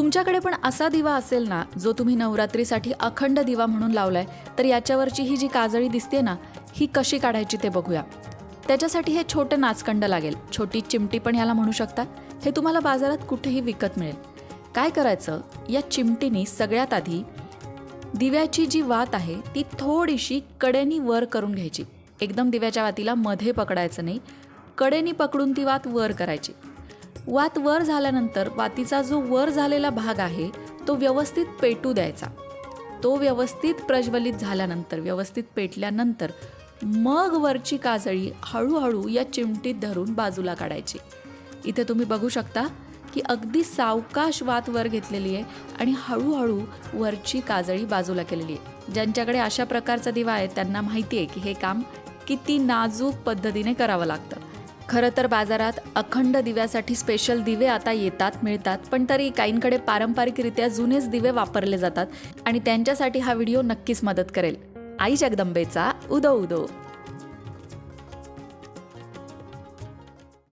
तुमच्याकडे पण असा दिवा असेल ना जो तुम्ही नवरात्रीसाठी अखंड दिवा म्हणून लावलाय तर याच्यावरची ही जी काजळी दिसते ना ही कशी काढायची ते बघूया. त्याच्यासाठी हे छोटं नाचकंड लागेल. छोटी चिमटी पण ह्याला म्हणू शकता. हे तुम्हाला बाजारात कुठेही विकत मिळेल. काय करायचं? या चिमटीनी सगळ्यात आधी दिव्याची जी वात आहे ती थोडीशी कडेनी वर करून घ्यायची. एकदम दिव्याच्या वातीला मध्ये पकडायचं नाही. कडेनी पकडून ती वात वर करायची. वात वर झाल्यानंतर वातीचा जो वर झालेला भाग आहे तो व्यवस्थित पेटू द्यायचा. तो व्यवस्थित प्रज्वलित झाल्यानंतर व्यवस्थित पेटल्यानंतर मग वरची काजळी हळूहळू या चिमटीत धरून बाजूला काढायची. इथे तुम्ही बघू शकता की अगदी सावकाश वात वर घेतलेली आहे आणि हळूहळू वरची काजळी बाजूला केलेली आहे. ज्यांच्याकडे अशा प्रकारचा दिवा आहे त्यांना माहिती आहे की हे काम किती नाजूक पद्धतीने करावं लागतं. खरं तर बाजारात अखंड दिव्यासाठी स्पेशल दिवे आता येतात मिळतात पण तरी काहींकडे पारंपरिकरित्या जुनेच दिवे वापरले जातात आणि त्यांच्यासाठी हा व्हिडिओ नक्कीच मदत करेल. आई जगदंबेचा उदो उदो.